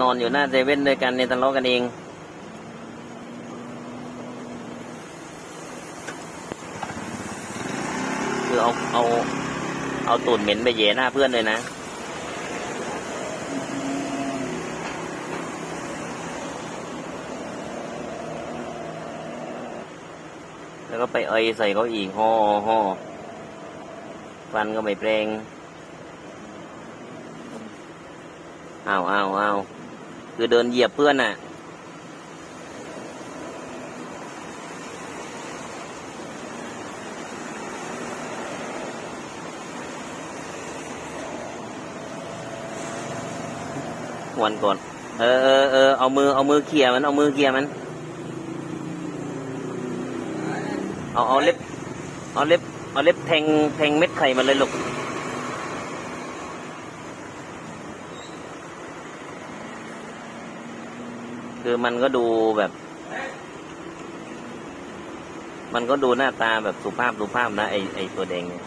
นอนอยู่หน้าเซเว่นด้วยกันเนี่ยทะเลาะกันเอง คือเอาเอาเอาตูดเหม็นไปเย่หน้าเพื่อนเลยนะแล้วก็ไปเอยใส่เขาอีกห่อห่อฟันก็ไม่แปลงอ้าวอ้าวอ้าว คือเดินเหยียบเพื่อนน่ะ วันก่อน เออเออเออเอามือเอามือเขี่ยมัน เอามือเขี่ยมัน เอาเอาเล็บ เอาเล็บ เอาเล็บแทงแทงเม็ดไข่มันเลยลูก คือมันก็ดูแบบ มันก็ดูหน้าตาแบบสุภาพสุภาพนะไอไอตัวแดงเนี่ย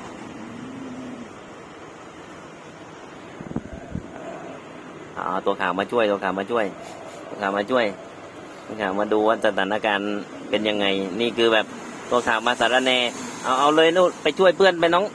เอตัวขาวมาช่วยตัวขาวมาช่วยตัวขาวมาช่วยตัวขาวมาดูว่าสถานการณ์เป็นยังไง นี่คือแบบตัวขาวมาสารแนเอาเอาเลยนู่นไปช่วยเพื่อนไปน้อง